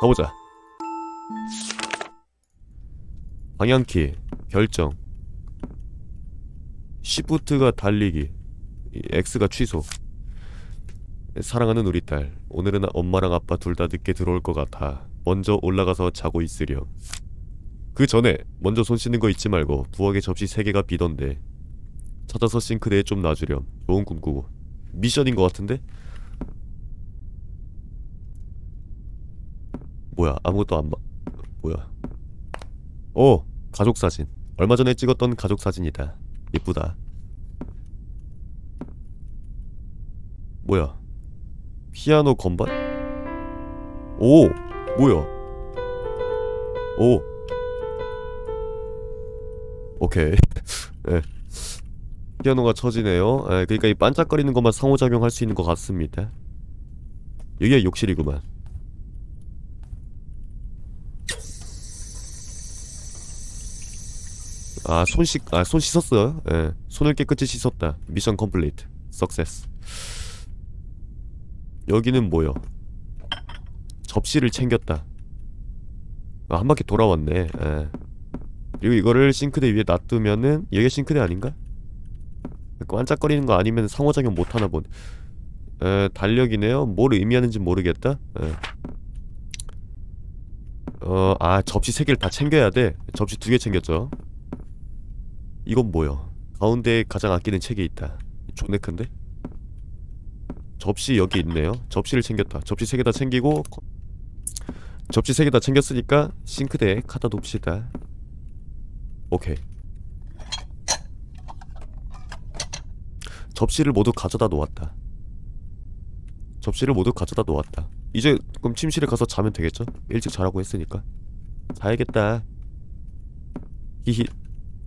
가보자. 방향키 결정. 시프트가 달리기. 이 X가 취소. 사랑하는 우리 딸. 오늘은 엄마랑 아빠 둘 다 늦게 들어올 것 같아. 먼저 올라가서 자고 있으렴. 그 전에 먼저 손 씻는 거 잊지 말고 부엌에 접시 3개가 비던데 찾아서 싱크대에 좀 놔주렴. 좋은 꿈 꾸고. 미션인 것 같은데? 뭐야 아무것도 안 봐. 뭐야? 오 가족 사진. 얼마 전에 찍었던 가족 사진이다. 예쁘다. 뭐야? 피아노 건반? 오 뭐야? 오 오케이. 예. 피아노가 쳐지네요. 예, 그러니까 이 반짝거리는 것만 상호작용할 수 있는 것 같습니다. 여기가 욕실이구만. 아, 손 씻, 아, 손 씻었어요. 예. 손을 깨끗이 씻었다. 미션 컴플리트. 석세스. 여기는 뭐요? 접시를 챙겼다. 아, 한 바퀴 돌아왔네. 예. 그리고 이거를 싱크대 위에 놔두면은 여기가 싱크대 아닌가? 반짝거리는 거 아니면 상호작용 못 하나 본. 에, 달력이네요. 뭘 의미하는지 모르겠다. 에. 어, 아 접시 세 개를 다 챙겨야 돼. 접시 두개 챙겼죠. 이건 뭐요? 가운데에 가장 아끼는 책이 있다. 존내 큰데? 접시 여기 있네요. 접시를 챙겼다. 접시 세 개 다 챙기고 거- 접시 세 개 다 챙겼으니까 싱크대에 갖다 둡시다. 오케이. 접시를 모두 가져다 놓았다. 접시를 모두 가져다 놓았다. 이제 그럼 침실에 가서 자면 되겠죠? 일찍 자라고 했으니까. 자야겠다. 히히.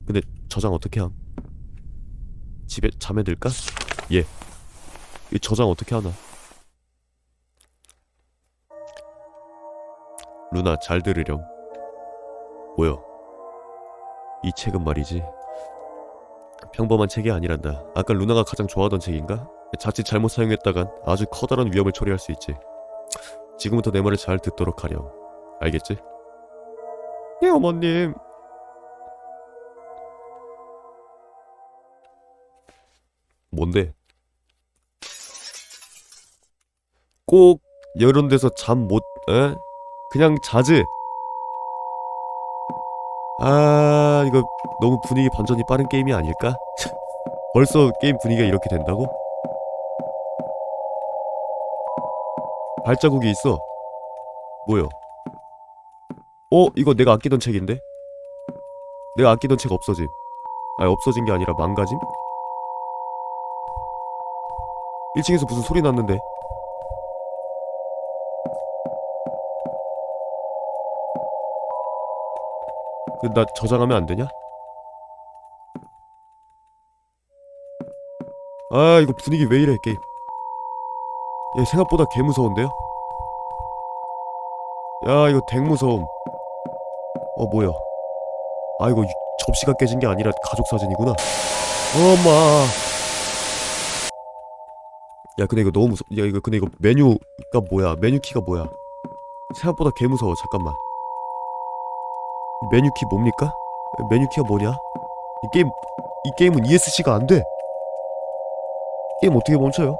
근데 저장 어떻게 함? 집에 잠에 들까? 예. 이 저장 어떻게 하나? 루나 잘 들으렴. 뭐요? 이 책은 말이지. 평범한 책이 아니란다. 아까 루나가 가장 좋아하던 책인가? 자칫 잘못 사용했다간 아주 커다란 위험을 초래할 수 있지. 지금부터 내 말을 잘 듣도록 하렴. 알겠지? 예, 어머님. 뭔데? 꼭 이런 데서 잠 못, 에? 그냥 자지. 아, 이거 너무 분위기 반전이 빠른 게임이 아닐까? 벌써 게임 분위기가 이렇게 된다고? 발자국이 있어. 뭐요? 어, 이거 내가 아끼던 책인데? 내가 아끼던 책 없어짐. 아니, 없어진 게 아니라 망가짐? 1층에서 무슨 소리 났는데? 그, 나 저장하면 안 되냐? 아 이거 분위기 왜 이래 게임 얘 생각보다 개 무서운데요? 야 이거 댕 무서움 어 뭐야 아 이거 유- 접시가 깨진 게 아니라 가족 사진이구나 엄마 야 근데 이거 너무 무서 야 이거 근데 이거 메뉴가 뭐야 메뉴 키가 뭐야 생각보다 개 무서워 잠깐만 메뉴 키 뭡니까? 메뉴 키가 뭐냐? 이 게임 이 게임은 ESC가 안 돼. 게임 어떻게 멈춰요?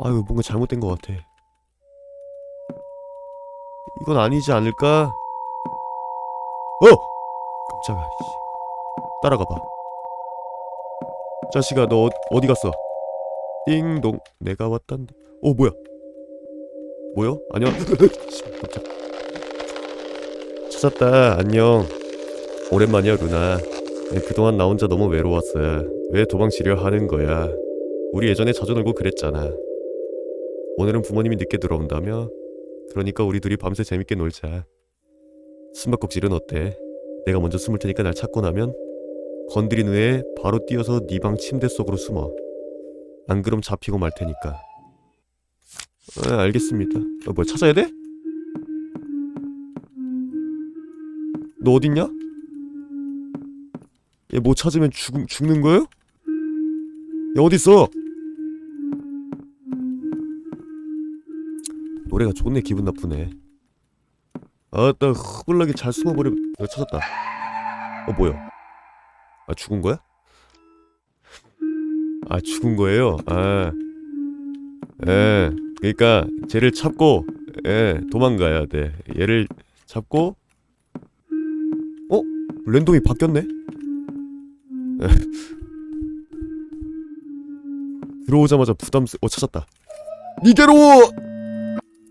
아유 뭔가 잘못된 것 같아. 이건 아니지 않을까? 어! 깜짝아. 씨. 따라가 봐. 자식아 너 어, 어디 갔어? 띵동 내가 왔단다. 어 뭐야? 뭐요? 안녕. 씨, 깜짝. 찾았다. 안녕. 오랜만이야 루나. 네, 그동안 나 혼자 너무 외로웠어. 왜 도망치려 하는 거야? 우리 예전에 자주 놀고 그랬잖아. 오늘은 부모님이 늦게 들어온다며? 그러니까 우리 둘이 밤새 재밌게 놀자. 숨바꼭질은 어때? 내가 먼저 숨을 테니까 날 찾고 나면 건드린 후에 바로 뛰어서 네 방 침대 속으로 숨어. 안 그럼 잡히고 말 테니까. 아, 알겠습니다. 어, 뭐 찾아야 돼? 너 어딨냐? 얘뭐 찾으면 죽, 죽는 거예요? 야 어딨어? 노래가 좋네 기분 나쁘네 아따 흐블나게 잘 숨어버려 어, 찾았다 어 뭐야 아 죽은 거야? 아 죽은 거예요? 아 예, 그러니까 쟤를 잡고 예, 도망가야 돼 얘를 잡고 어? 랜덤이 바뀌었네? 예. 들어오자마자 부담스 어 찾았다 이대로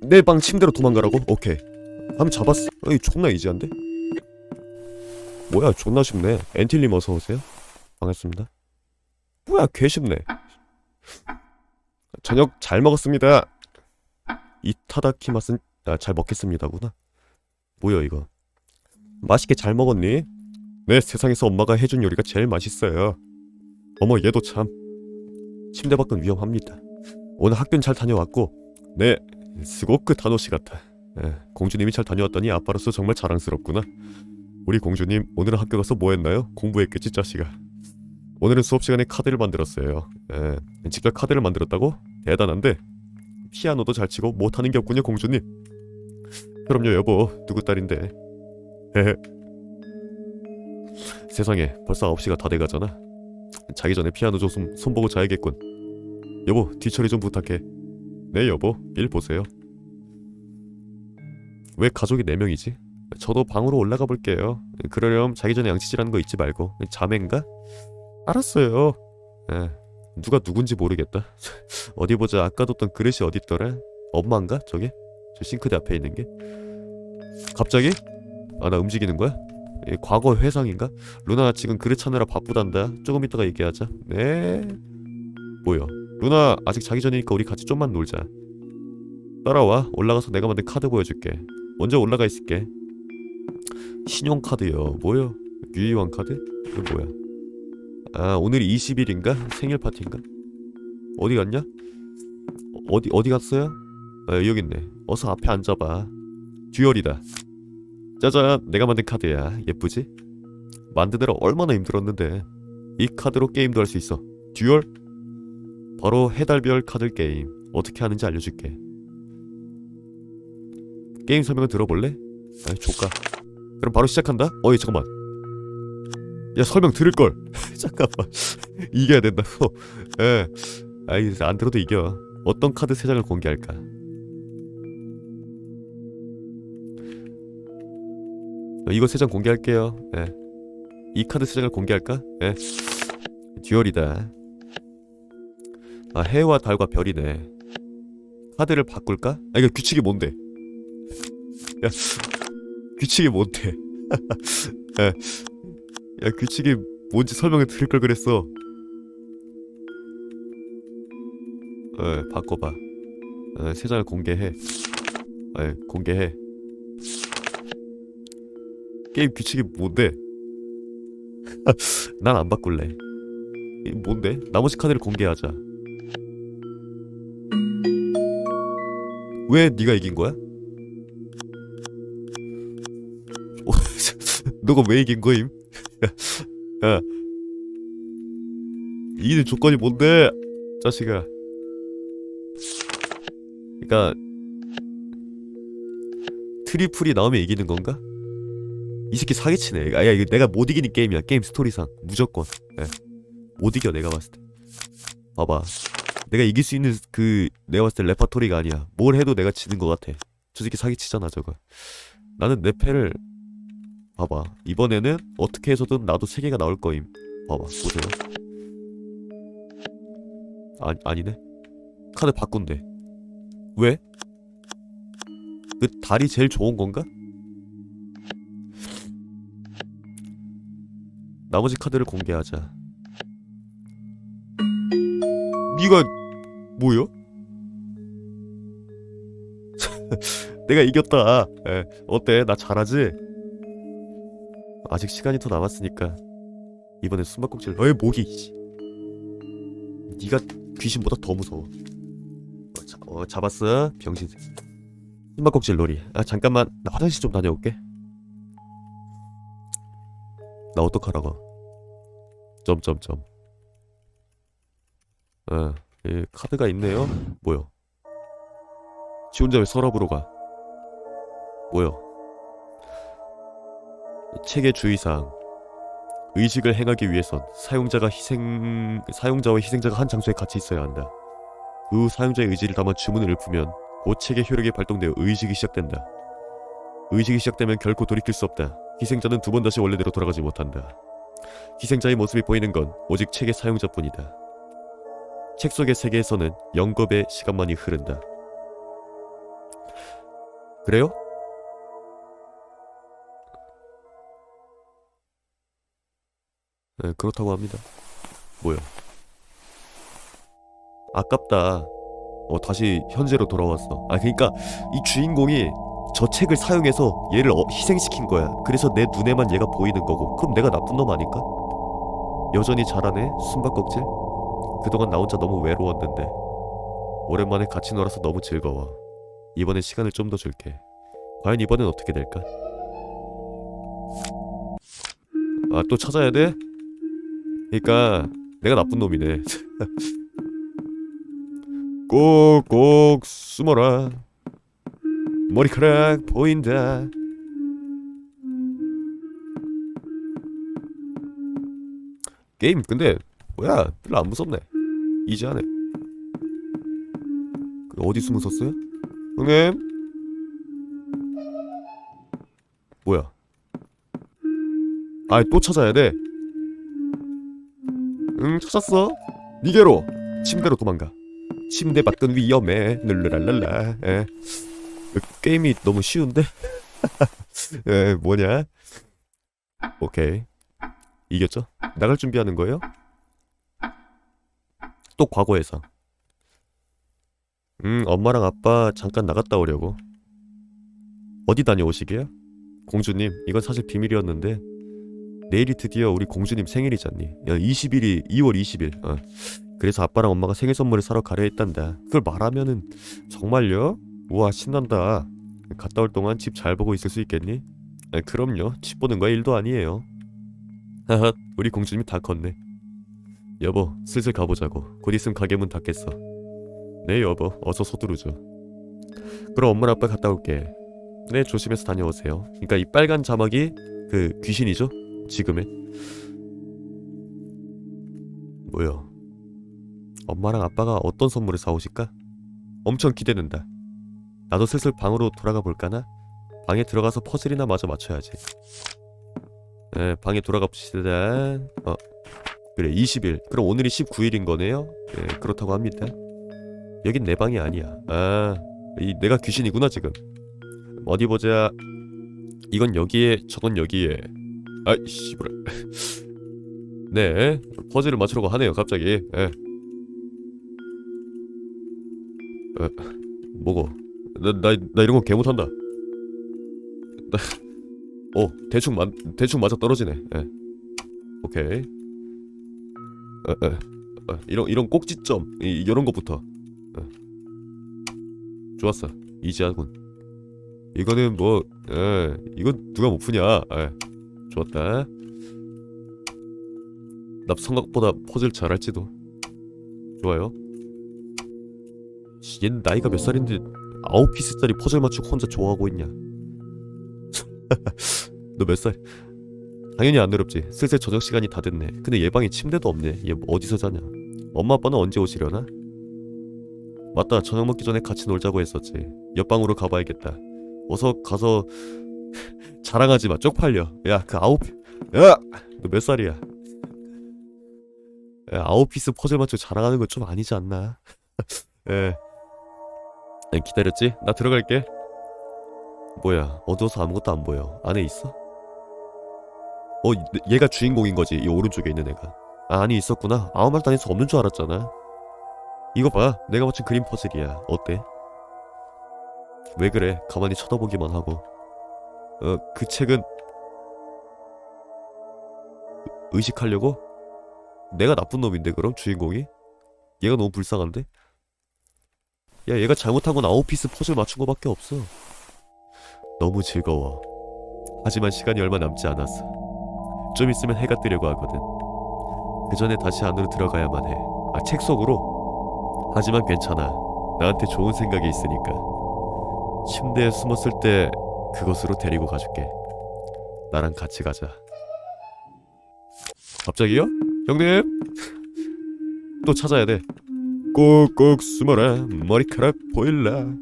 내 방 침대로 도망가라고? 오케이 한번 잡았어 어이 존나 이지한데? 뭐야 존나 쉽네. 엔틸님 어서오세요. 반갑습니다. 뭐야 개 쉽네. 저녁 잘 먹었습니다. 이타다키 맛은 아, 잘 먹겠습니다구나. 뭐야 이거? 맛있게 잘 먹었니? 네 세상에서 엄마가 해준 요리가 제일 맛있어요. 어머 얘도 참. 침대 밖은 위험합니다. 오늘 학교는 잘 다녀왔고 네 스고크 타노시 같아. 예, 공주님이 잘 다녀왔더니 아빠로서 정말 자랑스럽구나 우리 공주님 오늘은 학교 가서 뭐 했나요? 공부했겠지 자식아. 오늘은 수업 시간에 카드를 만들었어요. 예, 직접 카드를 만들었다고? 대단한데. 피아노도 잘 치고 못하는 게 없군요 공주님. 그럼요 여보. 누구 딸인데? 세상에 벌써 9시가 다 돼가잖아. 자기 전에 피아노 좀 손- 손보고 자야겠군. 여보 뒤처리 좀 부탁해. 네 여보. 일 보세요. 왜 가족이 4명이지? 저도 방으로 올라가 볼게요. 그러렴 자기 전에 양치질하는 거 잊지 말고. 자매인가? 알았어요. 에, 누가 누군지 모르겠다. 어디 보자. 아까 뒀던 그릇이 어딨더라? 엄마인가? 저게? 저 싱크대 앞에 있는 게? 갑자기? 아 나 움직이는 거야? 이 과거 회상인가? 루나 지금 그릇 찾느라 바쁘단다. 조금 이따가 얘기하자. 네. 뭐야? 루나 아직 자기 전이니까 우리 같이 좀만 놀자. 따라와. 올라가서 내가 만든 카드 보여줄게. 먼저 올라가 있을게 신용카드요 뭐요 유희왕 카드? 이거 뭐야 아 오늘이 20일인가? 생일 파티인가? 어디 갔냐? 어, 어디 어디 갔어요? 아 여기 있네 어서 앞에 앉아봐 듀얼이다 짜잔 내가 만든 카드야 예쁘지? 만드느라 얼마나 힘들었는데 이 카드로 게임도 할 수 있어 듀얼? 바로 해달별 카드 게임 어떻게 하는지 알려줄게 게임 설명을 들어볼래? 아이 조까 그럼 바로 시작한다? 어이 잠깐만. 야 설명 들을걸. 잠깐만. 이겨야 된다고. 예. 아이 안 들어도 이겨. 어떤 카드 세 장을 공개할까? 어, 이거 세 장 공개할게요. 예. 이 카드 세 장을 공개할까? 예. 듀얼이다. 아 해와 달과 별이네. 카드를 바꿀까? 아 이거 규칙이 뭔데? 야 규칙이 뭔데? 야, 야 규칙이 뭔지 설명을 드릴 걸 그랬어. 어 바꿔봐. 어, 세 장을 공개해. 어, 공개해. 게임 규칙이 뭔데? 난 안 바꿀래. 이 뭔데? 나머지 카드를 공개하자. 왜 네가 이긴 거야? 너가 왜 이긴 거임? 야, 야. 이기는 조건이 뭔데? 자식아. 그니까 트리플이 나오면 이기는 건가? 이 새끼 사기치네. 아, 야, 이거 내가 못 이기는 게임이야. 게임 스토리상 무조건. 예. 못 이겨 내가 봤을 때. 봐봐. 내가 이길 수 있는 그 내가 봤을 때 레파토리가 아니야. 뭘 해도 내가 지는 것 같아. 저 새끼 사기치잖아 저거. 나는 내 패를 봐봐. 이번에는 어떻게 해서든 나도 세 개가 나올 거임. 봐봐. 보세요. 아 아니네. 카드 바꾼대. 왜? 그 달이 제일 좋은 건가? 나머지 카드를 공개하자. 네가 뭐요? 내가 이겼다. 에, 어때? 나 잘하지? 아직 시간이 더 남았으니까 이번엔 숨바꼭질. 어이 목이. 씨. 네가 귀신보다 더 무서워. 어, 자, 어, 잡았어, 병신. 숨바꼭질 놀이. 아 잠깐만, 나 화장실 좀 다녀올게. 나 어떡하라고? 점점점. 어, 이 카드가 있네요. 뭐요? 지 혼자 왜 서랍으로 가? 뭐요? 책의 주의사항. 의식을 행하기 위해선 사용자가 희생 사용자와 희생자가 한 장소에 같이 있어야 한다. 그후 사용자의 의지를 담아 주문을 읊으면 곧 책의 효력이 발동되어 의식이 시작된다. 의식이 시작되면 결코 돌이킬 수 없다. 희생자는 두 번 다시 원래대로 돌아가지 못한다. 희생자의 모습이 보이는 건 오직 책의 사용자뿐이다. 책 속의 세계에서는 영겁의 시간만이 흐른다. 그래요? 네, 그렇다고 합니다. 뭐야? 아깝다. 어, 다시 현재로 돌아왔어. 아, 그러니까 이 주인공이 저 책을 사용해서 얘를 어, 희생시킨 거야. 그래서 내 눈에만 얘가 보이는 거고. 그럼 내가 나쁜 놈 아닐까? 여전히 잘하네. 숨바꼭질. 그동안 나 혼자 너무 외로웠는데. 오랜만에 같이 놀아서 너무 즐거워. 이번엔 시간을 좀 더 줄게. 과연 이번엔 어떻게 될까? 아, 또 찾아야 돼? 그러니까 내가 나쁜 놈이네. 꼭꼭 숨어라. 머리카락 보인다. 게임 근데 뭐야 별로 안 무섭네. 이지하네. 그 어디 숨어 섰어요? 형님? 뭐야? 아 또 찾아야 돼. 응 찾았어. 니게로 침대로 도망가. 침대 밖은 위험해. 룰루랄랄라. 에. 게임이 너무 쉬운데? 에 뭐냐? 오케이 이겼죠? 나갈 준비하는 거예요? 또 과거에서. 음 엄마랑 아빠 잠깐 나갔다 오려고. 어디 다녀오시게요? 공주님 이건 사실 비밀이었는데 내일이 드디어 우리 공주님 생일이잖니. 야, 20일이 2월 20일. 어. 그래서 아빠랑 엄마가 생일 선물을 사러 가려 했단다. 그걸 말하면은 정말요? 우와 신난다. 갔다 올 동안 집 잘 보고 있을 수 있겠니? 아, 그럼요. 집 보는 거 일도 아니에요. 하하, 우리 공주님이 다 컸네. 여보, 슬슬 가보자고. 곧 있으면 가게 문 닫겠어. 네 여보, 어서 서두르죠. 그럼 엄마 아빠 갔다 올게. 네, 조심해서 다녀오세요. 그러니까 이 빨간 자막이 그 귀신이죠? 지금의. 뭐야? 엄마랑 아빠가 어떤 선물을 사오실까? 엄청 기대된다. 나도 슬슬 방으로 돌아가 볼까나? 방에 들어가서 퍼즐이나 마저 맞춰야지. 네, 방에 돌아가 봅시다. 어, 그래 20일. 그럼 오늘이 19일인 거네요. 네, 그렇다고 합니다. 여긴 내 방이 아니야. 아, 이 내가 귀신이구나 지금. 어디 보자. 이건 여기에, 저건 여기에. 아이 씨부라. 네, 퍼즐을 맞추려고 하네요 갑자기. 예. 어, 뭐고? 나, 나, 나 이런 거 개 못한다. 나, 어, 대충 맞, 대충 맞아 떨어지네. 예. 오케이. 어, 어, 어, 이런 이런 꼭지점, 이, 이런 것부터. 어. 좋았어. 이지하군. 이거는 뭐, 예, 이건 누가 못 푸냐. 예. 좋았다. 나 생각보다 퍼즐 잘할지도. 좋아요. 씨, 얘는 나이가 몇 살인데 아홉 피스짜리 퍼즐 맞추고 혼자 좋아하고 있냐? 너 몇 살? 당연히 안 어렵지. 슬슬 저녁 시간이 다 됐네. 근데 얘 방에 침대도 없네. 얘 어디서 자냐? 엄마 아빠는 언제 오시려나? 맞다. 저녁 먹기 전에 같이 놀자고 했었지. 옆방으로 가봐야겠다. 어서 가서 자랑하지 마. 쪽팔려. 야, 그 아홉 야, 너 몇 살이야? 야, 아홉 피스 퍼즐 맞추고 자랑하는 건 좀 아니지 않나? 예. 네, 기다렸지? 나 들어갈게. 뭐야? 어두워서 아무것도 안 보여. 안에 있어? 어, 이- 얘가 주인공인 거지. 이 오른쪽에 있는 애가. 아, 안에 있었구나. 아무 말도 안 해서 없는 줄 알았잖아. 이거 봐. 내가 맞춘 그림 퍼즐이야. 어때? 왜 그래? 가만히 쳐다보기만 하고. 어, 그 책은 의- 의식하려고? 내가 나쁜 놈인데 그럼 주인공이? 얘가 너무 불쌍한데? 야 얘가 잘못한 건 아홉 피스 퍼즐 맞춘 거밖에 없어 너무 즐거워 하지만 시간이 얼마 남지 않았어 좀 있으면 해가 뜨려고 하거든 그 전에 다시 안으로 들어가야만 해아 책 속으로? 하지만 괜찮아 나한테 좋은 생각이 있으니까 침대에 숨었을 때 그곳으로 데리고 가줄게. 나랑 같이 가자. 갑자기요? 형님? 또 찾아야 돼. 꼭꼭 숨어라 머리카락 보일라.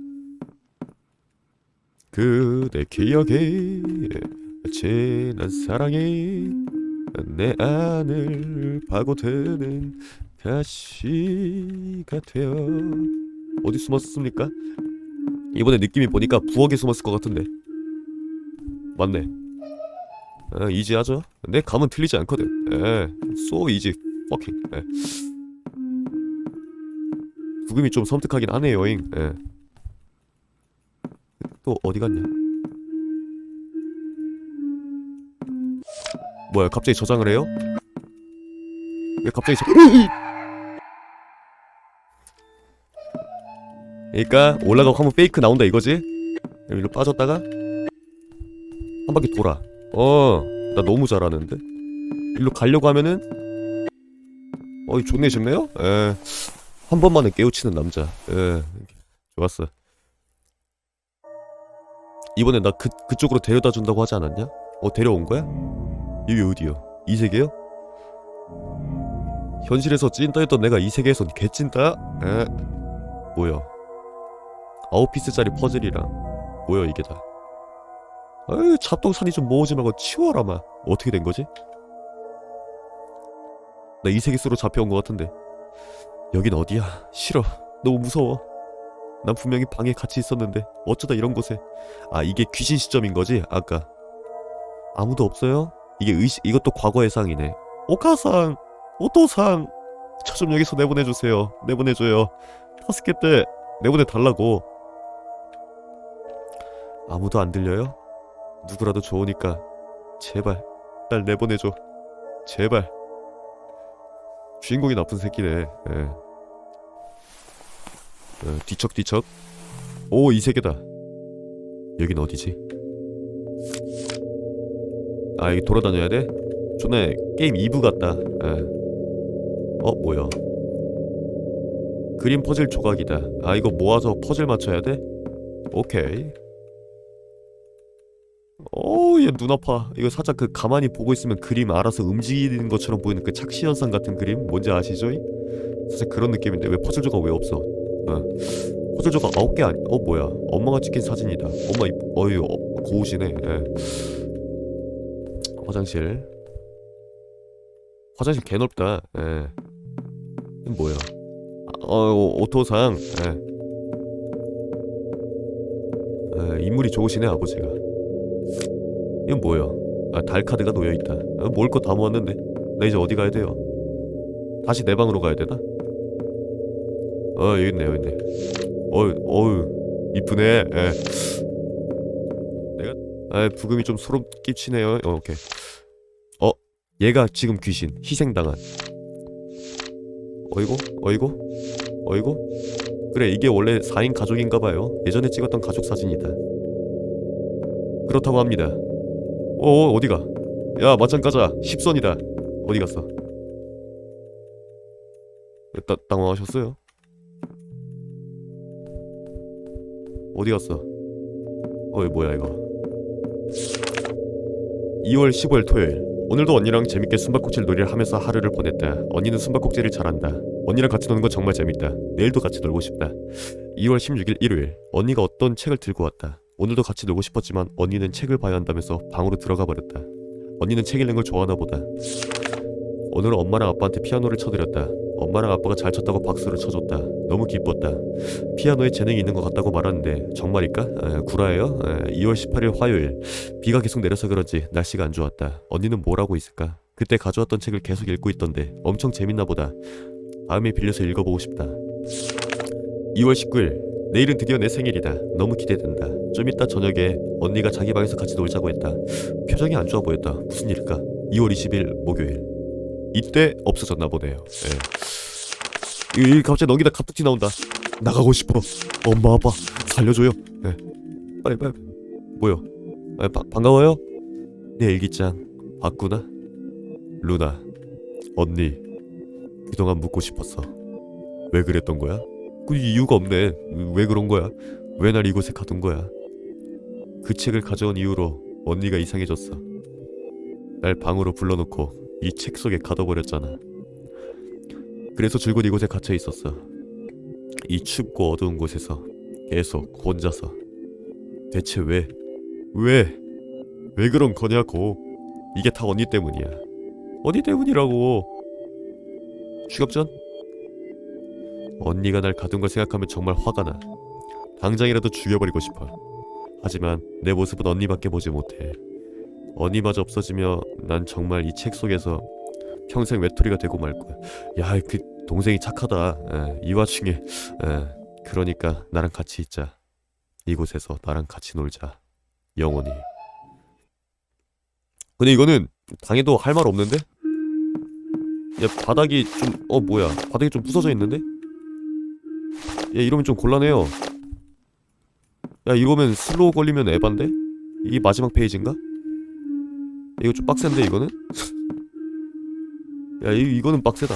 그대 기억에 지난 사랑이 내 안을 파고드는 가시가 되어 어디 숨었습니까? 이번에 느낌이 보니까 부엌에 숨었을 것 같은데 맞네 아, 이지하죠 내 감은 틀리지 않거든 에, so easy fucking 에. 부금이 좀 섬뜩하긴 하네 여행 에. 또 어디 갔냐 뭐야 갑자기 저장을 해요? 왜 갑자기 저... 그러니까 올라가고 하면 페이크 나온다 이거지? 일로 빠졌다가 한 바퀴 돌아. 어 나 너무 잘하는데? 일로 가려고 하면은? 어이 좋네 싶네요? 에한 번만에 깨우치는 남자. 에 좋았어. 이번에 나 그, 그쪽으로 데려다 준다고 하지 않았냐? 어 데려온 거야? 이게 어디요? 이 세계요? 현실에서 찐따였던 내가 이 세계에선 개찐따? 에 뭐야? 아홉 피스짜리 퍼즐이랑 뭐야 이게 다 아유 잡동사니 좀 모으지 말고 치워라 마. 어떻게 된 거지? 나 이 세계수로 잡혀온 것 같은데. 여긴 어디야? 싫어. 너무 무서워. 난 분명히 방에 같이 있었는데 어쩌다 이런 곳에. 아 이게 귀신 시점인 거지 아까. 아무도 없어요? 이게 의시 이것도 과거의 상이네. 오카상! 오토상! 저 좀 여기서 내보내주세요. 내보내줘요. 타스케 때 내보내 달라고. 아무도 안 들려요? 누구라도 좋으니까 제발 날 내보내줘 제발 주인공이 나쁜 새끼네 예. 어, 뒤척뒤척 오 이 세계다 여긴 어디지? 아 여기 돌아다녀야 돼? 존나 게임 2부 같다 예. 어 뭐야 그림 퍼즐 조각이다 아 이거 모아서 퍼즐 맞춰야 돼? 오케이 어얘 눈 아파. 이거 살짝 그 가만히 보고 있으면 그림 알아서 움직이는 것처럼 보이는 그 착시 현상 같은 그림 뭔지 아시죠? 살짝 그런 느낌인데 왜 퍼즐 조각 왜 없어? 어. 퍼즐 조각 아홉 개 아니 어 뭐야. 엄마가 찍힌 사진이다. 엄마 이 어유 어, 고우시네. 예. 화장실. 화장실 개 넓다. 예. 뭐야? 아, 어 오토상. 예. 예, 인물이 좋으시네 아버지가 이건 뭐야? 아 달 카드가 놓여 있다. 아, 모을 거다 모았는데. 나 이제 어디 가야 돼요? 다시 내 방으로 가야 되나? 어 여기 있네 여기 있네. 어우 어우 이쁘네. 예. 내가 아 부금이 좀 소름 끼치네요. 어, 오케이. 어 얘가 지금 귀신 희생당한. 어이구 어이구 어이구. 그래 이게 원래 4인 가족인가봐요. 예전에 찍었던 가족 사진이다 그렇다고 합니다. 어 어디가? 야 맞짱 가자. 10선이다. 어디 갔어? 따, 당황하셨어요? 어디 갔어? 어이 뭐야 이거? 2월 15일 토요일. 오늘도 언니랑 재밌게 숨바꼭질 놀이를 하면서 하루를 보냈다. 언니는 숨바꼭질을 잘한다. 언니랑 같이 노는 건 정말 재밌다. 내일도 같이 놀고 싶다. 2월 16일 일요일. 언니가 어떤 책을 들고 왔다 오늘도 같이 놀고 싶었지만 언니는 책을 봐야 한다면서 방으로 들어가 버렸다. 언니는 책 읽는 걸 좋아하나 보다. 오늘은 엄마랑 아빠한테 피아노를 쳐드렸다. 엄마랑 아빠가 잘 쳤다고 박수를 쳐줬다. 너무 기뻤다. 피아노에 재능이 있는 것 같다고 말하는데 정말일까? 에, 구라예요? 에, 2월 18일 화요일. 비가 계속 내려서 그런지 날씨가 안 좋았다. 언니는 뭘 하고 있을까? 그때 가져왔던 책을 계속 읽고 있던데 엄청 재밌나 보다. 다음에 빌려서 읽어보고 싶다. 2월 19일 내일은 드디어 내 생일이다. 너무 기대된다. 좀 이따 저녁에 언니가 자기 방에서 같이 놀자고 했다. 표정이 안 좋아 보였다. 무슨 일일까? 2월 20일 목요일. 이때 없어졌나 보네요. 예. 이, 이 갑자기 넘기다 갑툭튀 나온다. 나가고 싶어. 엄마 아빠 살려줘요. 예. 빨리 빨리. 뭐요? 아, 바, 반가워요? 내 일기장 봤구나. 루나 언니. 그동안 묻고 싶었어. 왜 그랬던 거야? 그 이유가 없네 왜 그런 거야 왜 날 이곳에 가둔 거야? 그 책을 가져온 이후로 언니가 이상해졌어. 날 방으로 불러놓고 이 책 속에 가둬버렸잖아. 그래서 줄곧 이곳에 갇혀 있었어. 이 춥고 어두운 곳에서 계속 혼자서. 대체 왜? 왜? 왜 그런 거냐고. 이게 다 언니 때문이야. 언니 때문이라고. 취업 전? 언니가 날 가둔 걸 생각하면 정말 화가 나. 당장이라도 죽여버리고 싶어. 하지만 내 모습은 언니밖에 보지 못해. 언니마저 없어지며 난 정말 이 책 속에서 평생 외톨이가 되고 말 거야. 야, 그 동생이 착하다. 에, 이 와중에 에, 그러니까 나랑 같이 있자. 이곳에서 나랑 같이 놀자. 영원히. 근데 이거는 당해도 할 말 없는데? 야 바닥이 좀 어 뭐야 바닥이 좀 부서져 있는데? 야 이러면 좀 곤란해요. 야 이러면 슬로우 걸리면 에반데? 이게 마지막 페이지인가? 이거 좀 빡센데 이거는? 야 이, 이거는 빡세다.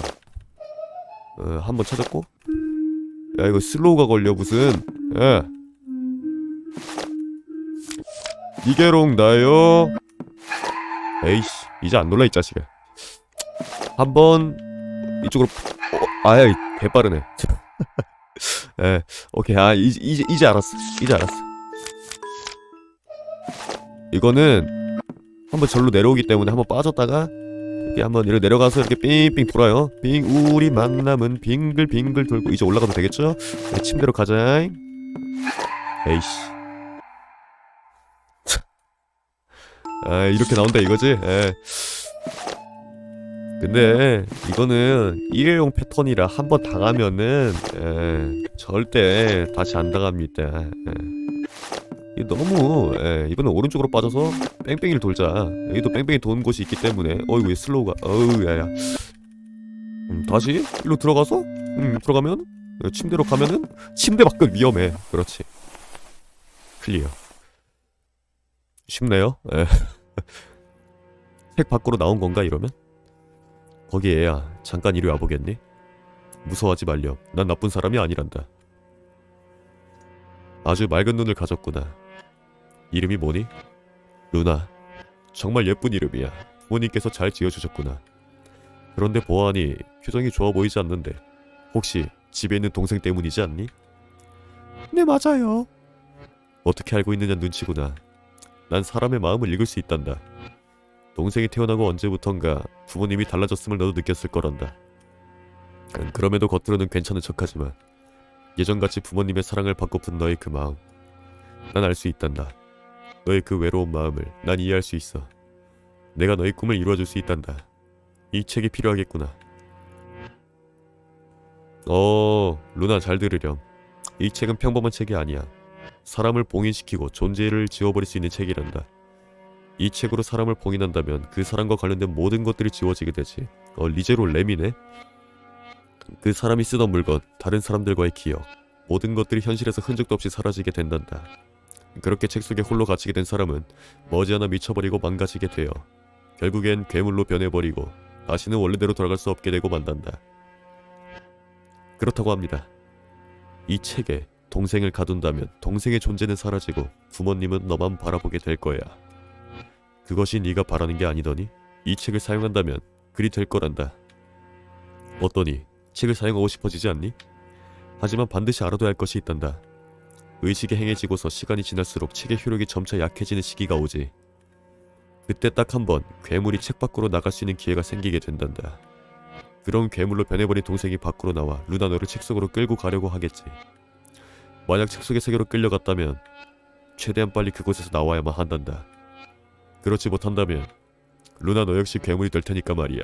어, 한번 찾았고. 야 이거 슬로우가 걸려 무슨? 야. 이게롱 나요. 에이씨 이제 안 놀라 이 자식아. 한번 이쪽으로 어, 아야 개 빠르네. 에 오케이 아 이제 이제 이제 알았어 이제 알았어. 이거는 한번 절로 내려오기 때문에 한번 빠졌다가 이렇게 한번 이렇게 내려가서 이렇게 삥삥 돌아요. 빙 우리 만남은 빙글빙글 돌고 이제 올라가도 되겠죠? 네, 침대로 가자. 에이씨. 아 이렇게 나온다 이거지? 에. 근데 이거는 일회용 패턴이라 한 번 당하면은 에, 절대 다시 안 당합니다. 에. 이게 너무 에, 이번엔 오른쪽으로 빠져서 뺑뺑이를 돌자. 여기도 뺑뺑이 도는 곳이 있기 때문에 어이구 얘 슬로우가 어우 야야. 음, 다시 일로 들어가서 음, 들어가면 에, 침대로 가면은 침대 밖은 위험해. 그렇지. 클리어. 쉽네요. 에. 책 밖으로 나온 건가 이러면? 거기 애야 잠깐 이리 와보겠니? 무서워하지 말렴 난 나쁜 사람이 아니란다. 아주 맑은 눈을 가졌구나. 이름이 뭐니? 루나. 정말 예쁜 이름이야. 부모님께서 잘 지어주셨구나. 그런데 보아하니 표정이 좋아 보이지 않는데 혹시 집에 있는 동생 때문이지 않니? 네 맞아요. 어떻게 알고 있느냐 눈치구나. 난 사람의 마음을 읽을 수 있단다 동생이 태어나고 언제부턴가 부모님이 달라졌음을 너도 느꼈을 거란다. 음, 그럼에도 겉으로는 괜찮은 척하지만 예전같이 부모님의 사랑을 받고픈 너의 그 마음 난 알 수 있단다. 너의 그 외로운 마음을 난 이해할 수 있어. 내가 너의 꿈을 이루어줄 수 있단다. 이 책이 필요하겠구나. 어, 루나 잘 들으렴. 이 책은 평범한 책이 아니야. 사람을 봉인시키고 존재를 지워버릴 수 있는 책이란다. 이 책으로 사람을 봉인한다면 그 사람과 관련된 모든 것들이 지워지게 되지. 어, 리제로 램이네? 그 사람이 쓰던 물건, 다른 사람들과의 기억, 모든 것들이 현실에서 흔적도 없이 사라지게 된단다. 그렇게 책 속에 홀로 갇히게 된 사람은 머지않아 미쳐버리고 망가지게 되어 결국엔 괴물로 변해버리고 다시는 원래대로 돌아갈 수 없게 되고 만단다. 그렇다고 합니다. 이 책에 동생을 가둔다면 동생의 존재는 사라지고 부모님은 너만 바라보게 될 거야. 그것이 네가 바라는 게 아니더니 이 책을 사용한다면 그리 될 거란다. 어떠니 책을 사용하고 싶어지지 않니? 하지만 반드시 알아둬야 할 것이 있단다. 의식이 행해지고서 시간이 지날수록 책의 효력이 점차 약해지는 시기가 오지. 그때 딱 한 번 괴물이 책 밖으로 나갈 수 있는 기회가 생기게 된단다. 그런 괴물로 변해버린 동생이 밖으로 나와 루나 너를 책 속으로 끌고 가려고 하겠지. 만약 책 속의 세계로 끌려갔다면 최대한 빨리 그곳에서 나와야만 한단다. 그렇지 못한다면 루나 너 역시 괴물이 될 테니까 말이야.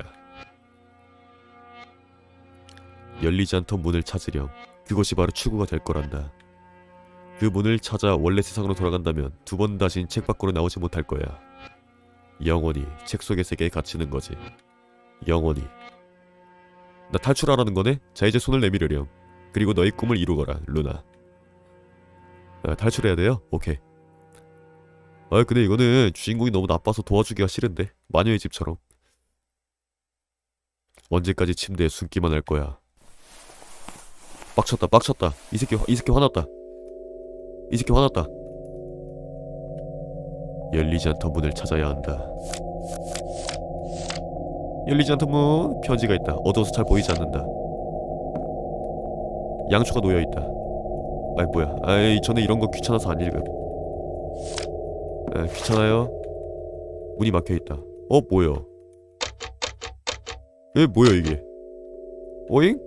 열리지 않던 문을 찾으렴. 그것이 바로 추구가 될 거란다. 그 문을 찾아 원래 세상으로 돌아간다면 두 번 다신 책 밖으로 나오지 못할 거야. 영원히 책 속의 세계에 갇히는 거지. 영원히. 나 탈출하라는 거네? 자 이제 손을 내밀으렴. 그리고 너의 꿈을 이루거라, 루나. 아, 탈출해야 돼요? 오케이. 아 근데 이거는 주인공이 너무 나빠서 도와주기가 싫은데 마녀의 집처럼 언제까지 침대에 숨기만 할 거야 빡쳤다 빡쳤다 이 새끼 화- 이 새끼 화났다 이 새끼 화났다. 열리지 않던 문을 찾아야 한다. 열리지 않던 문 편지가 있다. 어두워서 잘 보이지 않는다. 양초가 놓여 있다. 아이 뭐야? 아이 저는 이런 거 귀찮아서 안 읽음. 에, 귀찮아요. 문이 막혀 있다. 어 뭐요? 에 뭐야 이게? 오잉?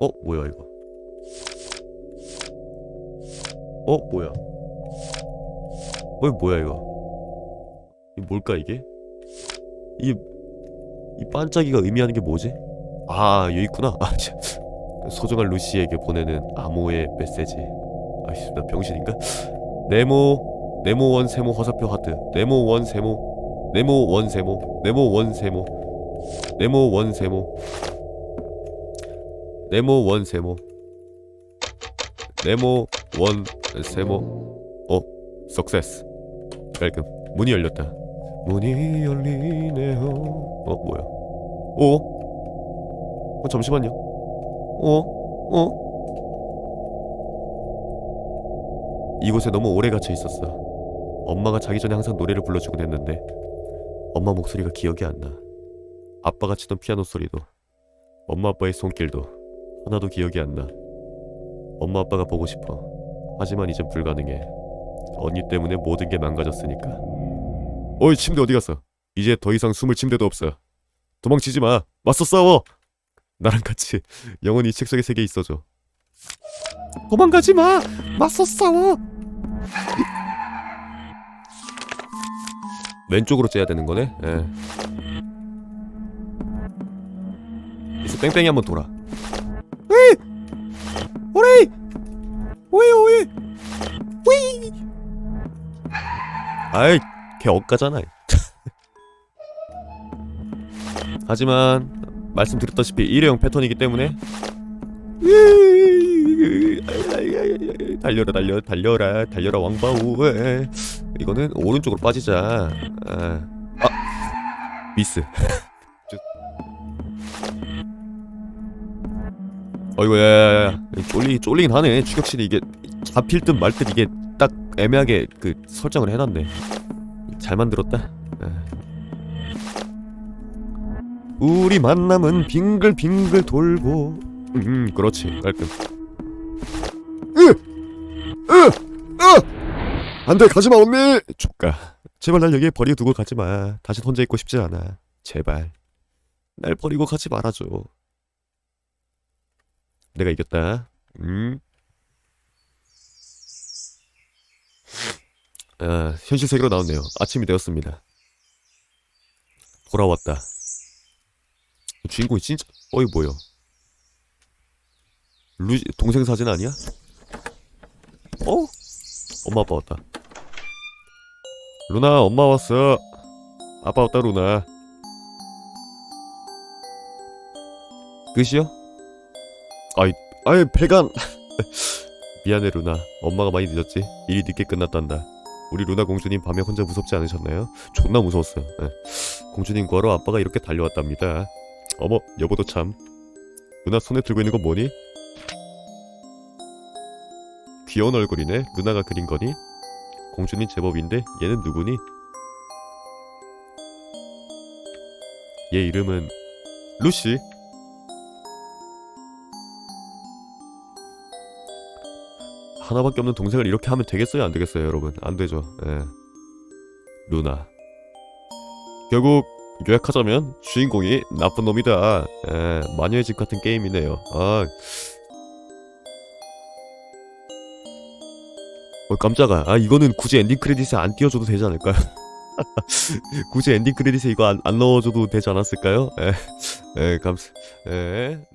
어 뭐야 이거? 어 뭐야? 어 뭐야 이거? 이 뭘까 이게? 이이 반짝이가 의미하는 게 뭐지? 아 여기 있구나. 아 참. 소중한 루시에게 보내는 암호의 메시지. 아이씨 나 병신인가? 네모 네모 원 세모 화살표 하트. 네모 원 세모 네모 원 세모 네모 원 세모 네모 원 세모 네모 원 세모 네모 원 세모. 어 석세스. 깔끔. 문이 열렸다. 문이 열리네요. 어 뭐야? 어? 어 잠시만요. 어? 어? 이곳에 너무 오래 갇혀 있었어 엄마가 자기 전에 항상 노래를 불러주곤 했는데 엄마 목소리가 기억이 안 나. 아빠가 치던 피아노 소리도 엄마 아빠의 손길도 하나도 기억이 안 나. 엄마 아빠가 보고 싶어. 하지만 이젠 불가능해. 언니 때문에 모든 게 망가졌으니까. 어이 침대 어디 갔어? 이제 더 이상 숨을 침대도 없어. 도망치지 마. 맞서 싸워. 나랑 같이 영원히 이 책 속의 세계에 있어줘. 도망가지 마. 맞서 싸워. 왼쪽으로 째야 되는 거네. 예. 이제 뺑뺑이 한번 돌아. 에이! 오레이! 오이 오이! 오이! 아이, 걔 억가잖아. 하지만 말씀드렸다시피 일회용 패턴이기 때문에 달려라 달려 달려라 달려라 왕바우 에. 이거는 오른쪽으로 빠지자. 아, 아 미스. 저- 어이구 쫄리 쫄리긴 하네. 추격신이 이게 잡힐 듯 말 듯 이게 딱 애매하게 그 설정을 해놨네. 잘 만들었다. 아. 우리 만남은 빙글빙글 돌고. 음 그렇지. 깔끔 안돼 가지마 언니. 조카 제발 날 여기에 버리고 두고 가지마. 다시 혼자 있고 싶지 않아. 제발. 날 버리고 가지 말아줘. 내가 이겼다. 음. 아, 현실 세계로 나왔네요. 아침이 되었습니다. 돌아왔다. 주인공이 진짜 어이 뭐야. 루 동생 사진 아니야? 어? 엄마 아빠 왔다. 루나 엄마 왔어. 아빠 왔다 루나. 끝이요? 아이 아이 배간. 미안해 루나. 엄마가 많이 늦었지. 일이 늦게 끝났단다. 우리 루나 공주님 밤에 혼자 무섭지 않으셨나요? 존나 무서웠어요. 예. 공주님 구하러 아빠가 이렇게 달려왔답니다. 어머 여보도 참. 누나 손에 들고 있는 건 뭐니? 귀여운 얼굴이네. 누나가 그린 거니? 공주님 제법인데 얘는 누구니? 얘 이름은 루시. 하나밖에 없는 동생을 이렇게 하면 되겠어요? 안 되겠어요, 여러분? 안 되죠. 예. 루나. 결국 요약하자면 주인공이 나쁜 놈이다. 예, 마녀의 집 같은 게임이네요. 아, 어 깜짝아 아 이거는 굳이 엔딩 크레딧에 안 띄워줘도 되지 않을까요? 굳이 엔딩 크레딧에 이거 안, 안 넣어줘도 되지 않았을까요? 에, 에 감사 에 네.